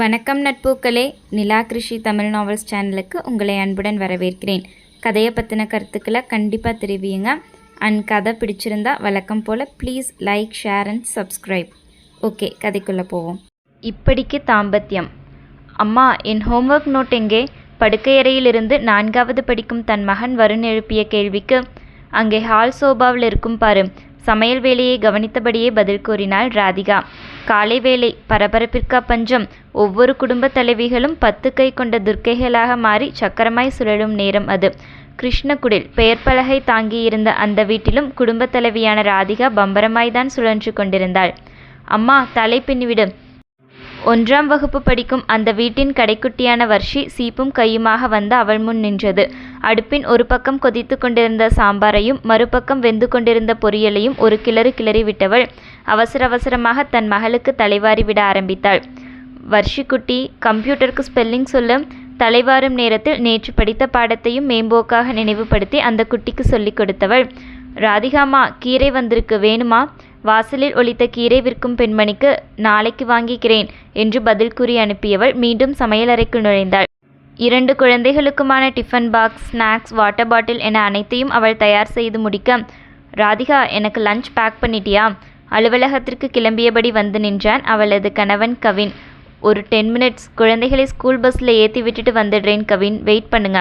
வணக்கம் நட்பூக்களே. நிலா கிருஷி தமிழ் நாவல்ஸ் சேனலுக்கு உங்களை அன்புடன் வரவேற்கிறேன். கதையை பற்றின கருத்துக்களை கண்டிப்பாக தெரிவியுங்க. அண்ட் கதை பிடிச்சிருந்தா வழக்கம் போல் please like share and subscribe okay கதைக்குள்ளே போவோம். இப்படிக்கு தாம்பத்தியம். அம்மா என் ஹோம்ஒர்க் நோட் எங்கே? படுக்கையறையிலிருந்து நான்காவது படிக்கும் தன் மகன் வருண் எழுப்பிய கேள்விக்கு அங்கே ஹால் சோபாவில் இருக்கும் பாரு சமையல் வேலையை கவனித்தபடியே பதில் கூறினாள் ராதிகா. காலை வேலை பரபரப்பிற்கா பஞ்சம். ஒவ்வொரு குடும்ப தலைவிகளும் பத்து கை கொண்ட துர்க்கைகளாக மாறி சக்கரமாய் சுழலும் நேரம் அது. கிருஷ்ணகுடில் பெயர் பலகை தாங்கியிருந்த அந்த வீட்டிலும் குடும்பத் தலைவியான ராதிகா பம்பரமாய்தான் சுழன்று கொண்டிருந்தாள். அம்மா தலை பின்னிவிடு. ஒன்றாம் வகுப்பு படிக்கும் அந்த வீட்டின் கடைக்குட்டியான வர்ஷி சீப்பும் கையுமாக வந்து அவள் முன் நின்றது. அடுப்பின் ஒரு பக்கம் கொதித்து கொண்டிருந்த சாம்பாரையும் மறுபக்கம் வெந்து கொண்டிருந்த பொரியலையும் ஒரு கிளறு கிளறி விட்டவள் அவசர அவசரமாக தன் மகளுக்கு தலைவாரி விட ஆரம்பித்தாள். வர்ஷிக்குட்டி கம்ப்யூட்டருக்கு ஸ்பெல்லிங் சொல்ல. தலைவாரும் நேரத்தில் நேற்று படித்த பாடத்தையும் மேம்போக்காக நினைவுபடுத்தி அந்த குட்டிக்கு சொல்லிக் கொடுத்தவள் ராதிகாமா கீரை வந்திருக்கு வேணுமா? வாசலில் ஒளித்த கீரை விற்கும் பெண்மணிக்கு நாளைக்கு வாங்கிக்கிறேன் என்று பதில் கூறி அனுப்பியவள் மீண்டும் சமையலறைக்கு நுழைந்தாள். இரண்டு குழந்தைகளுக்குமான tiffin box snacks water bottle என அனைத்தையும் அவள் தயார் செய்து முடிக்க ராதிகா எனக்கு லஞ்ச் பேக் பண்ணிட்டியா அலுவலகத்திற்கு கிளம்பியபடி வந்து நின்றான் அவளது கணவன் கவின். ஒரு டென் மினிட்ஸ். குழந்தைகளை ஸ்கூல் பஸ்ஸில் ஏற்றி விட்டுட்டு வந்துடுறேன் கவின். வெயிட் பண்ணுங்க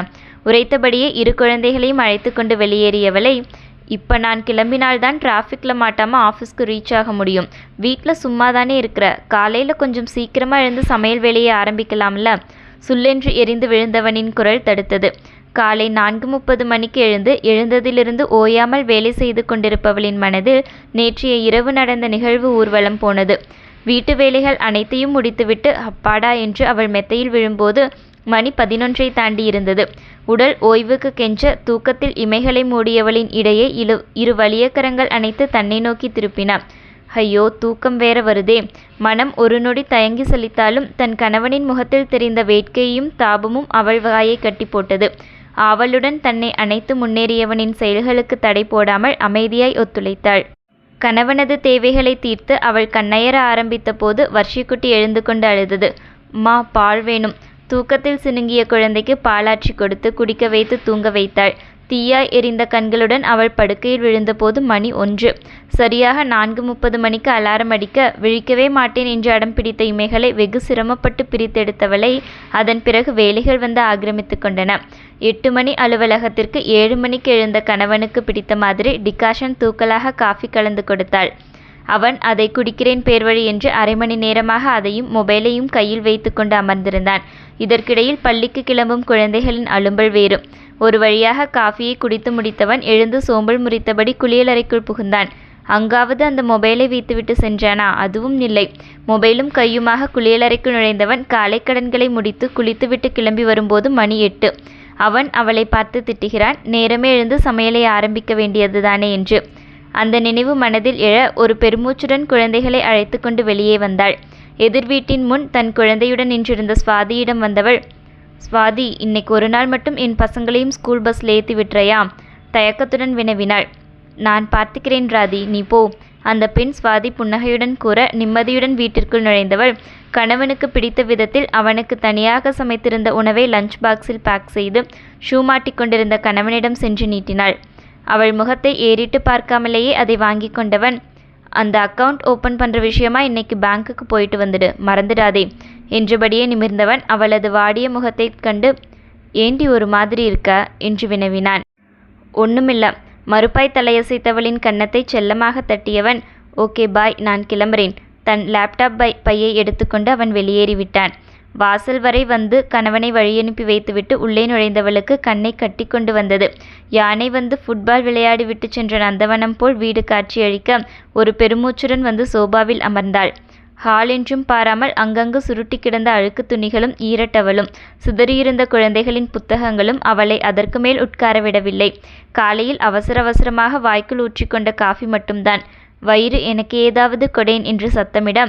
உரைத்தபடியே இரு குழந்தைகளையும் அழைத்து கொண்டு வெளியேறியவளை இப்போ நான் கிளம்பினால்தான் டிராஃபிக்கில் மாட்டாமல் ஆஃபீஸ்க்கு ரீச் ஆக முடியும். வீட்டில் சும்மா தானே இருக்கிற. காலையில் கொஞ்சம் சீக்கிரமாக எழுந்து சமையல் வேலையை ஆரம்பிக்கலாம்ல. சுல்லென்று எரிந்து விழுந்தவனின் குரல் தடுத்தது. காலை நான்கு முப்பது மணிக்கு எழுந்து எழுந்ததிலிருந்து ஓயாமல் வேலை செய்து கொண்டிருப்பவளின் மனதில் நேற்றைய இரவு நடந்த நிகழ்வு ஊர்வலம் போனது. வீட்டு வேலைகள் அனைத்தையும் முடித்துவிட்டு அப்பாடா என்று அவள் மெத்தையில் விழும்போது மணி பதினொன்றை தாண்டி இருந்தது. உடல் ஓய்வுக்கு கெஞ்ச தூக்கத்தில் இமைகளை மூடியவளின் இடையே இரு இரு வலியக்கரங்கள் அணைத்து தன்னை நோக்கி திருப்பினான். ஐயோ தூக்கம் வேற வருதே. மனம் ஒரு நொடி தயங்கி சலித்தாலும் தன் கணவனின் முகத்தில் தெரிந்த வேட்கையும் தாபமும் அவள் வாயை கட்டி போட்டது. ஆவலுடன் தன்னை அணைத்து முன்னேறியவனின் செயல்களுக்கு தடை போடாமல் அமைதியாய் ஒத்துழைத்தாள். கணவனது தேவைகளை தீர்த்து அவள் கண்ணயர ஆரம்பித்த போது வர்ஷிக்குட்டி எழுந்து கொண்டு அழுதது. மா பால் வேணும். தூக்கத்தில் சினுங்கிய குழந்தைக்கு பாலாற்றி கொடுத்து குடிக்க வைத்து தூங்க வைத்தாள். தீயாய் எரிந்த கண்களுடன் அவள் படுக்கையில் விழுந்தபோது மணி ஒன்று. சரியாக நான்கு முப்பது மணிக்கு அலாரம் அடிக்க விழிக்கவே மாட்டேன் என்று அடம் பிடித்த இமைகளை வெகு சிரமப்பட்டு பிரித்தெடுத்தவளை அதன் பிறகு வேலைகள் வந்து ஆக்கிரமித்து கொண்டன. எட்டு மணி அலுவலகத்திற்கு ஏழு மணிக்கு எழுந்த கணவனுக்கு பிடித்த மாதிரி டிகாஷன் தூக்கலாக காஃபி கலந்து கொடுத்தாள். அவன் அதை குடிக்கிறேன் பேர்வழி என்று அரை மணி நேரமாக அதையும் மொபைலையும் கையில் வைத்துக்கொண்டு அமர்ந்திருந்தான். இதற்கிடையில் பள்ளிக்கு கிளம்பும் குழந்தைகளின் அலும்பல் வேறு. ஒரு வழியாக காஃபியை குடித்து முடித்தவன் எழுந்து சோம்பல் முறித்தபடி குளியலறைக்குள் புகுந்தான். அங்காவது அந்த மொபைலை வைத்துவிட்டு சென்றானா? அதுவும் இல்லை. மொபைலும் கையுமாக குளியலறைக்கு நுழைந்தவன் காலை கடன்களை முடித்து குளித்துவிட்டு கிளம்பி வரும்போது மணி எட்டு. அவன் அவளை பார்த்து திட்டுகிறான் நேரமே எழுந்து சமையலை ஆரம்பிக்க வேண்டியதுதானே என்று. அந்த நினைவு மனதில் எழ ஒரு பெருமூச்சுடன் குழந்தைகளை அழைத்து கொண்டு வெளியே வந்தாள். எதிர் வீட்டின் முன் தன் குழந்தையுடன் நின்றிருந்த சுவாதியிடம் வந்தவள் சுவாதி இன்னைக்கு ஒரு நாள் மட்டும் என் பசங்களையும் ஸ்கூல் பஸ்ஸில் ஏற்றி விட்டுறையா? தயக்கத்துடன் வினவினாள். நான் பார்த்துக்கிறேன் ராதி நீ போ. அந்த பெண் சுவாதி புன்னகையுடன் கூற நிம்மதியுடன் வீட்டிற்குள் நுழைந்தவள் கணவனுக்கு பிடித்த விதத்தில் அவனுக்கு தனியாக சமைத்திருந்த உணவை லஞ்ச் பாக்ஸில் பேக் செய்து ஷூ மாட்டிக்கொண்டிருந்த கணவனிடம் சென்று நீட்டினாள். அவள் முகத்தை ஏறிட்டு பார்க்காமலேயே அதை வாங்கி கொண்டவன் அந்த அக்கவுண்ட் ஓப்பன் பண்ணுற விஷயமா இன்னைக்கு பேங்க்குக்கு போயிட்டு வந்துடு. மறந்துடாதே. என்றபடியே நிமிர்ந்தவன் அவளது வாடிய முகத்தை கண்டு ஏண்டி ஒரு மாதிரி இருக்க? என்று வினவினான். ஒண்ணுமில்ல. மறுப்பாய் தலையசைத்தவளின் கன்னத்தை செல்லமாக தட்டியவன் ஓகே பாய் நான் கிளம்புறேன். தன் லேப்டாப் பை பையை எடுத்துக்கொண்டு அவன் வெளியேறிவிட்டான். வாசல் வரை வந்து கணவனை வழியனுப்பி வைத்துவிட்டு உள்ளே நுழைந்தவளுக்கு கண்ணை கட்டி கொண்டு வந்தது. யானை வந்து ஃபுட்பால் விளையாடி விட்டு சென்ற நந்தவனம் போல் வீடு காட்சியளிக்க ஒரு பெருமூச்சுடன் வந்து சோபாவில் அமர்ந்தாள். ஹால் என்றும் பாராமல் அங்கங்கு சுருட்டி கிடந்த அழுக்கு துணிகளும் ஈரட்டவளும் சிதறியிருந்த குழந்தைகளின் புத்தகங்களும் அவளை அதற்கு மேல் உட்கார விடவில்லை. காலையில் அவசர அவசரமாக வாய்க்குள் ஊற்றிக்கொண்ட காஃபி மட்டும்தான். வயிறு எனக்கு ஏதாவது கொடேன் என்று சத்தமிட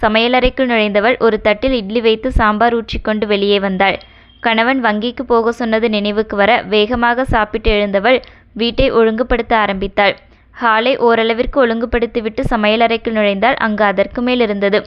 சமையலறைக்குள் நுழைந்தவள் ஒரு தட்டில் இட்லி வைத்து சாம்பார் ஊற்றிக்கொண்டு வெளியே வந்தாள். கணவன் வங்கிக்கு போக சொன்னது நினைவுக்கு வர வேகமாக சாப்பிட்டு எழுந்தவள் வீட்டை ஒழுங்குபடுத்த ஆரம்பித்தாள். ஹாலை ஓரளவிற்கு ஒழுங்குபடுத்திவிட்டு சமையலறைக்குள் நுழைந்தால் அங்கு அதற்கு மேல் இருந்தது.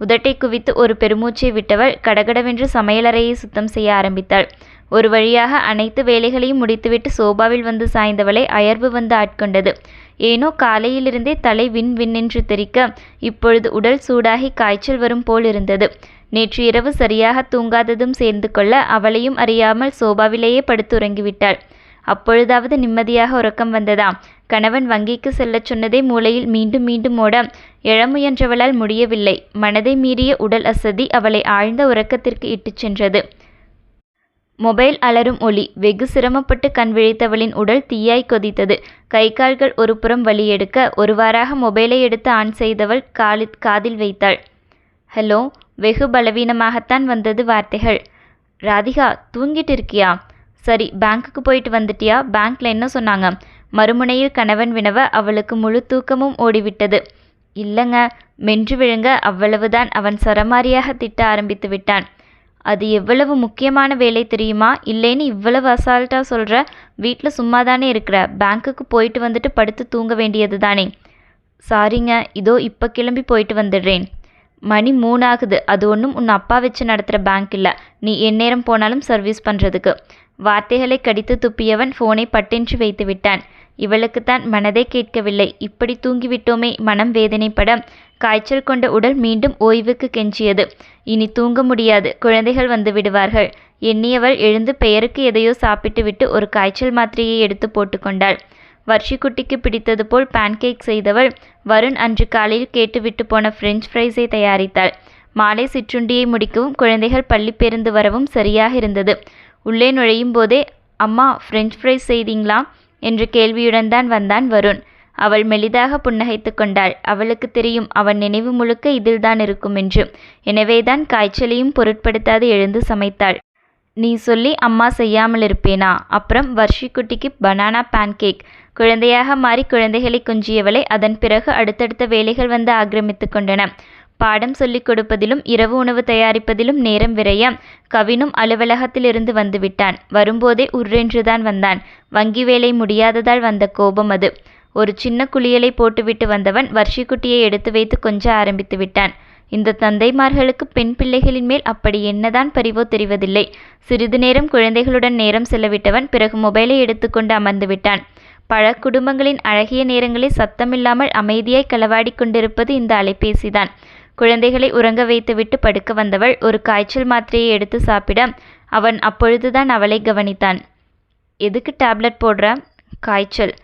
உதட்டை குவித்து ஒரு பெருமூச்சை விட்டவள் கடகடவென்று சமையலறையை சுத்தம் செய்ய ஆரம்பித்தாள். ஒரு வழியாக அனைத்து வேலைகளையும் முடித்துவிட்டு சோபாவில் வந்து சாய்ந்தவளை அயர்வு வந்து ஆட்கொண்டது. ஏனோ காலையிலிருந்தே தலை விண் விண்ணென்று தெரிக்க இப்பொழுது உடல் சூடாகி காய்ச்சல் வரும் போல் இருந்தது. நேற்று இரவு சரியாக தூங்காததும் சேர்ந்து கொள்ள அவளையும் அறியாமல் சோபாவிலேயே படுத்து உறங்கிவிட்டாள் அப்பொழுதாவது நிம்மதியாக உறக்கம் வந்ததாம். கணவன் வங்கிக்கு செல்லச் சொன்னதே மூளையில் மீண்டும் மீண்டும் ஓட எழ முயன்றவளால் முடியவில்லை. மனதை மீறிய உடல் அசதி அவளை ஆழ்ந்த உறக்கத்திற்கு இட்டுச் சென்றது. மொபைல் அலரும் ஒளி வெகு சிரமப்பட்டு கண் விழித்தவளின் உடல் தீயாய் கொதித்தது. கை கால்கள் ஒரு புறம் வலி எடுக்க ஒருவாறாக மொபைலை எடுத்து ஆன் செய்தவள் காலி காதில் வைத்தாள். ஹலோ வெகு பலவீனமாகத்தான் வந்தது வார்த்தைகள். ராதிகா தூங்கிட்டு இருக்கியா? சரி பேங்க்குக்கு போயிட்டு வந்துட்டியா? பேங்க்ல என்ன சொன்னாங்க? மறுமுனையில் கணவன் வினவ அவளுக்கு முழு தூக்கமும் ஓடிவிட்டது. இல்லைங்க மென்று விழுங்க அவ்வளவுதான். அவன் சரமாரியாக திட்ட ஆரம்பித்து விட்டான். அது எவ்வளவு முக்கியமான வேலை தெரியுமா? இல்லைன்னு இவ்வளவு அசால்ட்டாக சொல்கிற வீட்டில் சும்மா தானே இருக்கிற பேங்க்குக்கு போயிட்டு வந்துட்டு படுத்து தூங்க வேண்டியது தானே. சாரிங்க இதோ இப்போ கிளம்பி போயிட்டு வந்துடுறேன். மணி மூணாகுது. அது ஒன்றும் உன் அப்பா வச்சு நடத்துகிற பேங்க் இல்லை. நீ எந்நேரம் போனாலும் சர்வீஸ் பண்ணுறதுக்கு வார்த்தைகளை கடித்து துப்பியவன் ஃபோனை பட்டென்று வைத்து விட்டான். இவளுக்குத்தான் மனதை கேட்கவில்லை. இப்படி தூங்கிவிட்டோமே மனம் வேதனைப்பட. காய்ச்சல் கொண்ட உடல் மீண்டும் ஓய்வுக்கு கெஞ்சியது. இனி தூங்க முடியாது. குழந்தைகள் வந்து விடுவார்கள். எண்ணியவள் எழுந்து பெயருக்கு எதையோ சாப்பிட்டு விட்டு ஒரு காய்ச்சல் மாத்திரையை எடுத்து போட்டுக்கொண்டாள் வர்ஷிக்குட்டிக்கு பிடித்தது போல் பேன்கேக் செய்தவள் வருண் அன்று காலையில் கேட்டுவிட்டு போன ஃப்ரெஞ்ச் ஃப்ரைஸை தயாரித்தாள். மாலை சிற்றுண்டியை முடிக்கவும் குழந்தைகள் பள்ளி பேருந்து வரவும் சரியாக இருந்தது. உள்ளே நுழையும் போதே அம்மா ஃப்ரெஞ்ச் ஃப்ரைஸ் செய்தீங்களா? என்ற கேள்வியுடன் தான் வந்தான் வருண். அவள் மெலிதாக புன்னகைத்து கொண்டாள். அவளுக்கு தெரியும் அவன் நினைவு முழுக்க இதில்தான் இருக்கும் என்று. எனவேதான் காய்ச்சலையும் பொருட்படுத்தாது எழுந்து சமைத்தாள். நீ சொல்லி அம்மா செய்யாமல் இருப்பேனா அப்புறம் வர்ஷிக்குட்டிக்கு பனானா பேன்கேக். குழந்தையாக மாறி குழந்தைகளை கொஞ்சியவளை அதன் பிறகு அடுத்தடுத்த வேலைகள் வந்து ஆக்கிரமித்து கொண்டன. பாடம் சொல்லிக் கொடுப்பதிலும் இரவு உணவு தயாரிப்பதிலும் நேரம் விரைய கவினும் அலுவலகத்திலிருந்து வந்துவிட்டான் வரும்போதே உர்ரென்றுதான் வந்தான். வங்கி வேலை முடியாததால் வந்த கோபம் அது. ஒரு சின்ன குளியலை போட்டுவிட்டு வந்தவன் வர்ஷிக்குட்டியை எடுத்து வைத்து கொஞ்ச ஆரம்பித்து விட்டான். இந்த தந்தைமார்களுக்கு பெண் பிள்ளைகளின் மேல் அப்படி என்னதான் பரிவோ தெரிவதில்லை. சிறிது நேரம் குழந்தைகளுடன் நேரம் செலவிட்டவன் பிறகு மொபைலை எடுத்துக்கொண்டு அமர்ந்து விட்டான். பல குடும்பங்களின் அழகிய நேரங்களை சத்தமில்லாமல் அமைதியாய் களவாடி கொண்டிருப்பது இந்த அலைபேசிதான். குழந்தைகளை உறங்க வைத்துவிட்டு படுக்க வந்தவள் ஒரு காய்ச்சல் மாத்திரையை எடுத்து சாப்பிட அவன் அப்பொழுதுதான் அவளை கவனித்தான். எதுக்கு டேப்லெட் போடுற? காய்ச்சல்.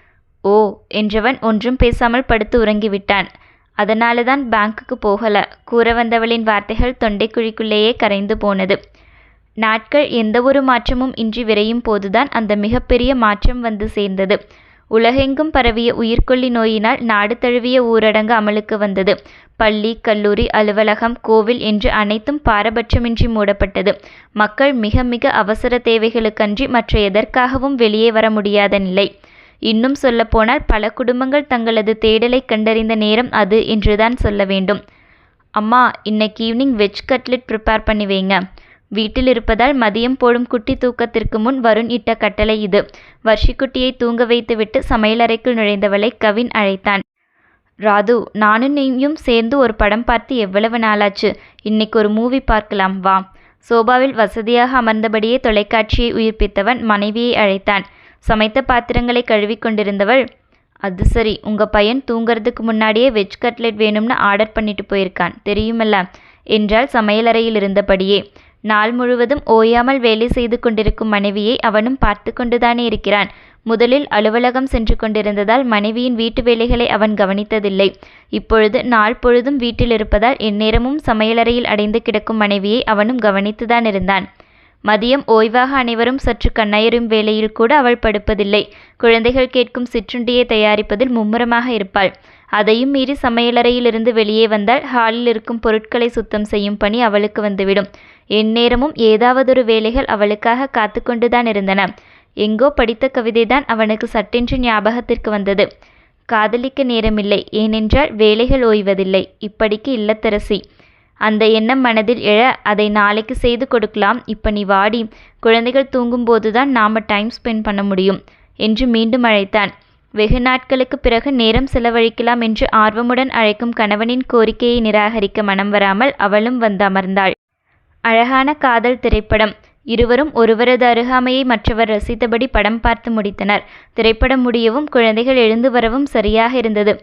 ஓ என்றவன் ஒன்றும் பேசாமல் படுத்து உறங்கிவிட்டான். அதனால தான் பேங்க்குக்கு போகல. கூற வந்தவளின் வார்த்தைகள் தொண்டைக்குழிக்குள்ளேயே கரைந்து போனது. நாட்கள் எந்த ஒரு மாற்றமும் இன்றி விரையும் போதுதான் அந்த மிகப்பெரிய மாற்றம் வந்து சேர்ந்தது. உலகெங்கும் பரவிய உயிர்கொல்லி நோயினால் நாடு தழுவிய ஊரடங்கு அமலுக்கு வந்தது. பள்ளி கல்லூரி அலுவலகம் கோவில் என்று அனைத்தும் பாரபட்சமின்றி மூடப்பட்டது. மக்கள் மிக மிக அவசர தேவைகளுக்கன்றி மற்ற எதற்காகவும் வெளியே வர முடியாத நிலை. இன்னும் சொல்லப்போனால் பல குடும்பங்கள் தங்களது தேடலை கண்டறிந்த நேரம் அது என்றுதான் சொல்ல வேண்டும். அம்மா இன்னைக்கு ஈவினிங் வெஜ் கட்லெட் ப்ரிப்பேர் பண்ணி வைங்க. வீட்டில் இருப்பதால் மதியம் போடும் குட்டி தூக்கத்திற்கு முன் வருண் இட்ட கட்டளை இது. வர்ஷிக்குட்டியை தூங்க வைத்துவிட்டு சமையலறைக்குள் நுழைந்தவளை கவின் அழைத்தான். ராது நானும் நீயும் சேர்ந்து ஒரு படம் பார்த்து எவ்வளவு நாளாச்சு? இன்னைக்கு ஒரு மூவி பார்க்கலாம் வா. சோபாவில் வசதியாக அமர்ந்தபடியே தொலைக்காட்சியை உயிர்ப்பித்தவன் மனைவியை அழைத்தான். சமைத்த பாத்திரங்களை கழுவி கொண்டிருந்தவள் அது சரி உங்கள் பையன் தூங்குறதுக்கு முன்னாடியே வெஜ் கட்லெட் வேணும்னு ஆர்டர் பண்ணிட்டு போயிருக்கான் தெரியுமல்ல? என்றால் சமையலறையில் இருந்தபடியே. நாள் முழுவதும் ஓயாமல் வேலை செய்து கொண்டிருக்கும் மனைவியை அவனும் பார்த்து கொண்டுதானே இருக்கிறான். முதலில் அலுவலகம் சென்று கொண்டிருந்ததால் மனைவியின் வீட்டு வேலைகளை அவன் கவனித்ததில்லை. இப்பொழுது நாள் பொழுதும் வீட்டில் இருப்பதால் எந்நேரமும் சமையலறையில் அடைந்து கிடக்கும் மனைவியை அவனும் கவனித்துதான் இருந்தான். மதியம் ஓய்வாக அனைவரும் சற்று கண்ணயரும் வேளையில் கூட அவள் படுப்பதில்லை. குழந்தைகள் கேட்கும் சிற்றுண்டியை தயாரிப்பதில் மும்முரமாக இருப்பாள். அதையும் மீறி சமையலறையிலிருந்து வெளியே வந்தால் ஹாலில் இருக்கும் பொருட்களை சுத்தம் செய்யும் பணி அவளுக்கு வந்துவிடும். எந்நேரமும் ஏதாவதொரு வேலைகள் அவளுக்காக காத்து கொண்டுதான் இருந்தன. எங்கோ படித்த கவிதைதான் அவனுக்கு சட்டென்று ஞாபகத்திற்கு வந்தது. காதலிக்க நேரமில்லை. ஏனென்றால் வேலைகள் ஓய்வதில்லை. இப்படிக்கு இல்லத்தரசி. அந்த எண்ணம் மனதில் எழ அதை நாளைக்கு செய்து கொடுக்கலாம். இப்போ நீ வாடி. குழந்தைகள் தூங்கும்போது தான் நாம் டைம் ஸ்பெண்ட் பண்ண முடியும் என்று மீண்டும் அழைத்தான். வெகு நாட்களுக்கு பிறகு நேரம் செலவழிக்கலாம் என்று ஆர்வமுடன் அழைக்கும் கணவனின் கோரிக்கையை நிராகரிக்க மனம் வராமல் அவளும் வந்து அமர்ந்தாள். அழகான காதல் திரைப்படம். இருவரும் ஒருவரது அருகாமையை மற்றவர் ரசித்தபடி படம் பார்த்து முடித்தனர். திரைப்படம் முடியவும் குழந்தைகள் எழுந்து வரவும் சரியாக இருந்தது.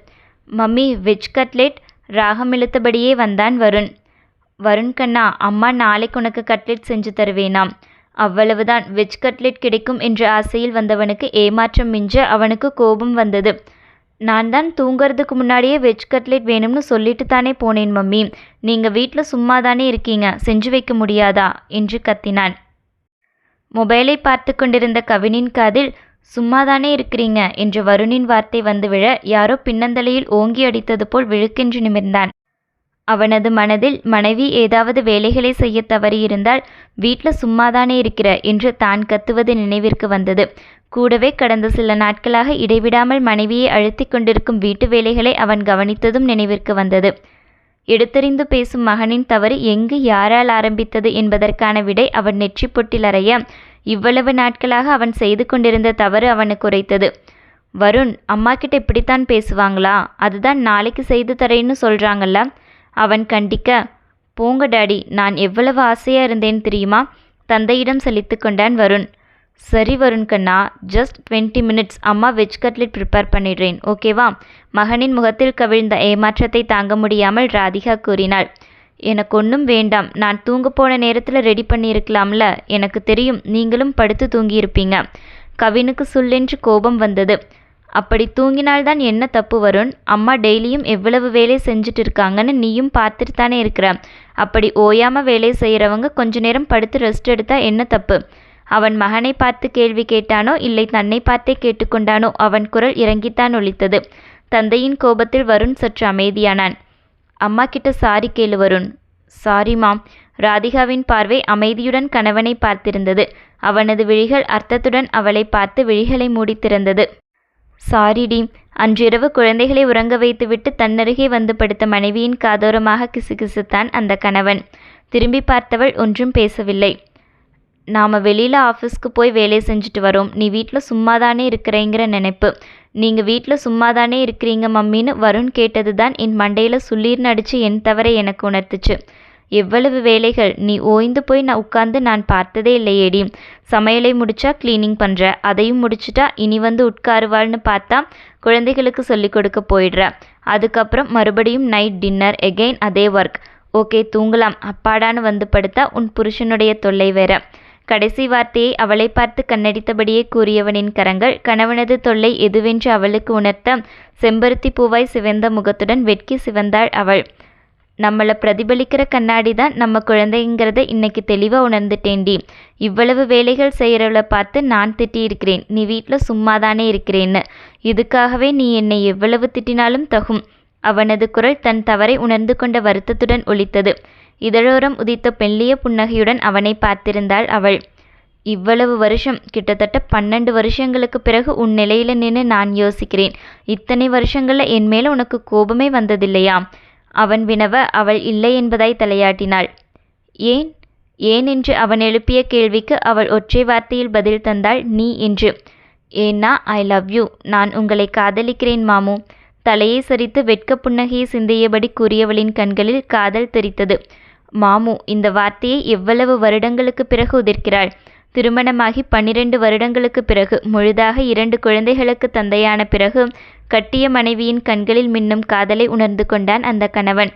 Mummy veg cutlet? ராகம் இழுத்தபடியே வந்தான் வருண். வருண் கண்ணா அம்மா நாளைக்கு உனக்கு கட்லெட் செஞ்சு தருவேனாம். அவ்வளவுதான் வெஜ் கட்லெட் கிடைக்கும் என்ற ஆசையில் வந்தவனுக்கு ஏமாற்றம் மிஞ்ச அவனுக்கு கோபம் வந்தது. நான் தான் தூங்குறதுக்கு முன்னாடியே வெஜ் கட்லெட் வேணும்னு சொல்லிட்டு தானே போனேன் மம்மி. நீங்கள் வீட்டில் சும்மா தானே இருக்கீங்க செஞ்சு வைக்க முடியாதா? என்று கத்தினான். மொபைலை பார்த்து கொண்டிருந்த கவினின் காதில் சும்மாதானே இருக்கிறீங்க? என்ற வருணின் வார்த்தை வந்து விழ யாரோ பின்னந்தலையில் ஓங்கி அடித்தது போல் விழுக்கென்று நிமிர்ந்தான். அவனது மனதில் மனைவி ஏதாவது வேலைகளை செய்ய தவறியிருந்தால் வீட்டில் சும்மாதானே இருக்கிற என்று தான் கத்துவது நினைவிற்கு வந்தது. கூடவே கடந்த சில நாட்களாக இடைவிடாமல் மனைவியை அழுத்திக் கொண்டிருக்கும் வீட்டு வேலைகளை அவன் கவனித்ததும் நினைவிற்கு வந்தது. எடுத்தறிந்து பேசும் மகனின் தவறு எங்கு யாரால் ஆரம்பித்தது என்பதற்கான விடை அவன் நெற்றி பொட்டில் அறைய இவ்வளவு நாட்களாக அவன் செய்து கொண்டிருந்த தவறு அவனுக்கு உரைத்தது. வருண் அம்மா கிட்ட இப்படித்தான் பேசுவாங்களா? அதுதான் நாளைக்கு செய்து தரேன்னு சொல்கிறாங்கல்ல அவன் கண்டிக்க போங்க டாடி நான் எவ்வளவு ஆசையாக இருந்தேன் தெரியுமா? தந்தையிடம் சலித்து கொண்டான் வருண். சரி வருண் கண்ணா ஜஸ்ட் டுவெண்ட்டி மினிட்ஸ் அம்மா வெஜ் கட்லெட் ப்ரிப்பேர் பண்ணிடுறேன். ஓகேவா மகனின் முகத்தில் கவிழ்ந்த ஏமாற்றத்தை தாங்க முடியாமல் ராதிகா கூறினாள். எனக்கு ஒன்றும் வேண்டாம். நான் தூங்க போன நேரத்தில் ரெடி பண்ணியிருக்கலாம்ல. எனக்கு தெரியும் நீங்களும் படுத்து தூங்கியிருப்பீங்க. கவினுக்கு சுல்லென்று கோபம் வந்தது. அப்படி தூங்கினால்தான் என்ன தப்பு வரும்? அம்மா டெய்லியும் எவ்வளவு வேலை செஞ்சுட்டு இருக்காங்கன்னு நீயும் பார்த்துட்டு தானே இருக்கிற. அப்படி ஓயாமல் வேலை செய்கிறவங்க கொஞ்ச நேரம் படுத்து ரெஸ்ட் எடுத்தா என்ன தப்பு? அவன் மகனை பார்த்து கேள்வி கேட்டானோ இல்லை தன்னை பார்த்தே கேட்டுக்கொண்டானோ அவன் குரல் இறங்கித்தான் ஒலித்தது. தந்தையின் கோபத்தில் வருண் சற்று அமைதியானான். அம்மா கிட்ட சாரி கேளு வருண். சாரி மாம். ராதிகாவின் பார்வை அமைதியுடன் கணவனை பார்த்திருந்தது. அவனது விழிகள் அர்த்தத்துடன் அவளை பார்த்து விழிகளை மூடி திறந்தது சாரிடி. அன்றிரவு குழந்தைகளை உறங்க வைத்துவிட்டு தன்னருகே வந்து படுத்த மனைவியின் காதோரமாக கிசுகிசுத்தான் அந்த கணவன். திரும்பி பார்த்தவள் ஒன்றும் பேசவில்லை. நாம் வெளியில் ஆஃபீஸ்க்கு போய் வேலை செஞ்சுட்டு வரோம். நீ வீட்டில் சும்மாதானே இருக்கிறேங்கிற நினைப்பு. நீங்கள் வீட்டில் சும்மாதானே இருக்கிறீங்க மம்மின்னு வருண் கேட்டது தான் என் மண்டையில் சுள்ளீர்னு அடித்து என் தவறை எனக்கு உணர்த்துச்சு. எவ்வளவு வேலைகள்? நீ ஓய்ந்து போய் நான் உட்கார்ந்து நான் பார்த்ததே இல்லையேடி. சமையலை முடிச்சா க்ளீனிங் பண்ணுற அதையும் முடிச்சிட்டா இனி வந்து உட்காருவாள்னு பார்த்தா குழந்தைகளுக்கு சொல்லிக் கொடுக்க போயிடுற. அதுக்கப்புறம் மறுபடியும் நைட் டின்னர் எகெயின் அதே ஒர்க் ஓகே தூங்கலாம். அப்பாடான்னு வந்து படுத்தா உன் புருஷனுடைய தொல்லை வேற. கடைசி வார்த்தையை அவளை பார்த்து கண்ணடித்தபடியே கூறியவனின் கரங்கள் கணவனது தொல்லை எதுவென்று அவளுக்கு உணர்த்த செம்பருத்தி பூவாய் சிவந்த முகத்துடன் வெட்கி சிவந்தாள் அவள். நம்மளை பிரதிபலிக்கிற கண்ணாடி தான் நம்ம குழந்தைங்கிறத இன்னைக்கு தெளிவாக உணர்ந்துட்டேன்டி. இவ்வளவு வேலைகள் செய்கிறவளை பார்த்து நான் திட்டியிருக்கிறேன். நீ வீட்டில் சும்மாதானே இருக்கிறேன்னு. இதுக்காகவே நீ என்னை எவ்வளவு திட்டினாலும் தகும். அவனது குரல் தன் தவறை உணர்ந்து கொண்ட வருத்தத்துடன் ஒலித்தது. இதழோரம் உதித்த பெல்லிய புன்னகையுடன் அவனை பார்த்திருந்தாள் அவள். இவ்வளவு வருஷம் கிட்டத்தட்ட பன்னெண்டு வருஷங்களுக்கு பிறகு உன் நிலையில நின்று நான் யோசிக்கிறேன். இத்தனை வருஷங்களில் என் மேல உனக்கு கோபமே வந்ததில்லையா? அவன் வினவ அவள் இல்லை என்பதாய் தலையாட்டினாள். ஏன்? ஏன் என்று அவன் எழுப்பிய கேள்விக்கு அவள் ஒற்றை வார்த்தையில் பதில் தந்தாள் நீ என்று. ஏன்னா ஐ லவ் யூ நான் உங்களை காதலிக்கிறேன் மாமு. தலையை சரித்து வெட்க புன்னகையை சிந்தியபடி கூறியவளின் கண்களில் காதல் தெரித்தது. மாமு இந்த வார்த்தையை எவ்வளவு வருடங்களுக்கு பிறகு உதிர்க்கிறாள்? திருமணமாகி பன்னிரண்டு வருடங்களுக்கு பிறகு முழுதாக இரண்டு குழந்தைகளுக்கு தந்தையான பிறகு கட்டிய மனைவியின் கண்களில் மின்னும் காதலை உணர்ந்து கொண்டான் அந்த கணவன்.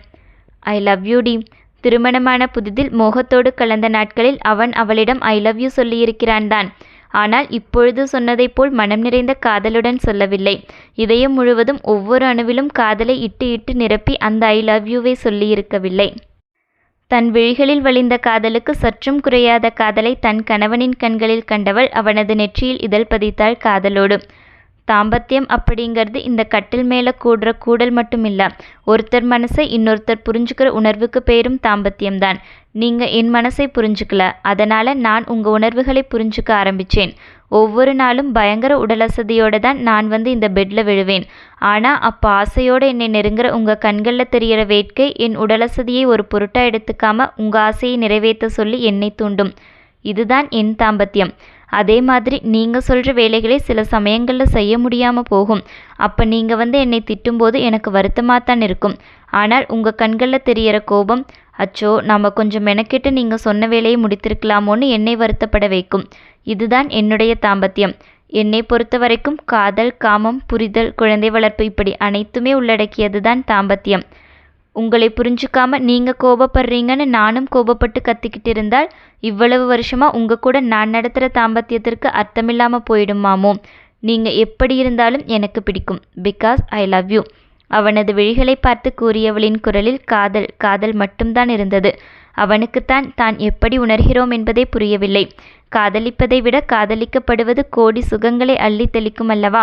ஐ லவ் யூ டி. திருமணமான புதிதில் மோகத்தோடு கலந்த நாட்களில் அவன் அவளிடம் ஐ லவ் யூ சொல்லியிருக்கிறான் தான் ஆனால் இப்பொழுது சொன்னதைப் போல் மனம் நிறைந்த காதலுடன் சொல்லவில்லை. இதயம் முழுவதும் ஒவ்வொரு அணுவிலும் காதலை இட்டு இட்டு நிரப்பி அந்த ஐ லவ் யூவை சொல்லியிருக்கவில்லை. தன் விழிகளில் வழிந்த காதலுக்கு சற்றும் குறையாத காதலை தன் கணவனின் கண்களில் கண்டவள் அவனது நெற்றியில் இதழ் பதித்தாள் காதலோடு. தாம்பத்தியம் அப்படிங்கிறது இந்த கட்டில் மேலே கூடுற கூடல் மட்டும் இல்லை ஒருத்தர் மனசை இன்னொருத்தர் புரிஞ்சுக்கிற உணர்வுக்கு பேரும் தாம்பத்தியம்தான் நீங்கள் என் மனசை புரிஞ்சுக்கல அதனால் நான் உங்கள் உணர்வுகளை புரிஞ்சுக்க ஆரம்பித்தேன் ஒவ்வொரு நாளும் பயங்கர உடலசதியோடு தான் நான் வந்து இந்த பெட்டில் விழுவேன். ஆனால் அப்போ ஆசையோடு என்னை நெருங்குற உங்கள் கண்களில் தெரிகிற வேட்கை என் உடலசதியை ஒரு பொருட்டாக எடுத்துக்காமல் உங்கள் ஆசையை நிறைவேற்ற சொல்லி என்னை தூண்டும். இதுதான் என் தாம்பத்தியம். அதே மாதிரி நீங்கள் சொல்கிற வேலைகளை சில சமயங்களில் செய்ய முடியாமல் போகும். அப்போ நீங்கள் வந்து என்னை திட்டும்போது எனக்கு வருத்தமாக தான் இருக்கும். ஆனால் உங்கள் கண்களில் தெரிகிற கோபம் அச்சோ நாம் கொஞ்சம் மெனக்கெட்டு நீங்கள் சொன்ன வேலையை முடித்திருக்கலாமோன்னு என்னை வருத்தப்பட வைக்கும். இதுதான் என்னுடைய தாம்பத்தியம். என்னை பொறுத்த வரைக்கும் காதல் காமம் புரிதல் குழந்தை வளர்ப்பு இப்படி அனைத்துமே உள்ளடக்கியது தான் தாம்பத்தியம். உங்களை புரிஞ்சுக்காம நீங்க கோபப்படுறீங்கன்னு நானும் கோபப்பட்டு கத்திக்கிட்டு இருந்தால் இவ்வளவு வருஷமா உங்க கூட நான் நடத்துகிற தாம்பத்தியத்திற்கு அர்த்தமில்லாமல் போயிடுமாமோ? நீங்கள் எப்படி இருந்தாலும் எனக்கு பிடிக்கும். பிகாஸ் ஐ லவ் யூ அவனது விழிகளை பார்த்து கூறியவளின் குரலில் காதல் காதல் மட்டும்தான் இருந்தது. அவனுக்குத்தான் தான் எப்படி உணர்கிறோம் என்பதே புரியவில்லை. காதலிப்பதை விட காதலிக்கப்படுவது கோடி சுகங்களை அள்ளி தெளிக்கும் அல்லவா?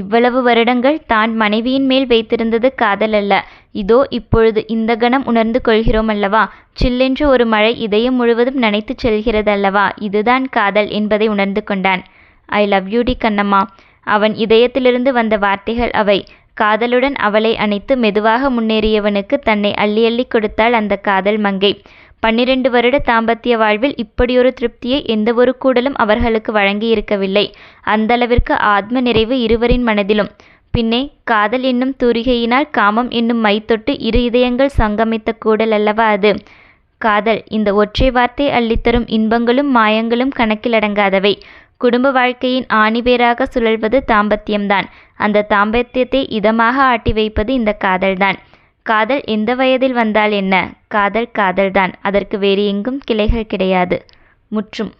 இவ்வளவு வருடங்கள் தான் மனைவியின் மேல் வைத்திருந்தது காதல் அல்ல. இதோ இப்பொழுது இந்த கணம் உணர்ந்து கொள்கிறோம் அல்லவா? சில்லென்று ஒரு மழை இதயம் முழுவதும் நனைத்துச் செல்கிறதல்லவா? இதுதான் காதல் என்பதை உணர்ந்து கொண்டான். ஐ லவ் யூ டி கண்ணம்மா. அவன் இதயத்திலிருந்து வந்த வார்த்தைகள் அவை. காதலுடன் அவளை அணைத்து மெதுவாக முன்னேறியவனுக்கு தன்னை அள்ளி அள்ளி கொடுத்தாள் அந்த காதல் மங்கை. பன்னிரண்டு வருட தாம்பத்திய வாழ்வில் இப்படியொரு திருப்தியை எந்தவொரு கூடலும் அவர்களுக்கு வழங்கியிருக்கவில்லை. அந்தளவிற்கு ஆத்ம நிறைவு இருவரின் மனதிலும். பின்னே காதல் என்னும் தூரிகையினால் காமம் என்னும் மை தொட்டு இரு இதயங்கள் சங்கமித்த கூடல் அல்லவா அது? காதல் இந்த ஒற்றை வார்த்தை அள்ளித்தரும் இன்பங்களும் மாயங்களும் கணக்கிலடங்காதவை. குடும்ப வாழ்க்கையின் ஆணிவேராக சுழல்வது தாம்பத்தியம்தான். அந்த தாம்பத்தியத்தை இதமாக ஆட்டி வைப்பது இந்த காதல்தான். காதல் எந்த வயதில் வந்தால் என்ன? காதல் காதல்தான். அதற்கு வேறு எங்கும் கிளைகள் கிடையாது. முற்றும்.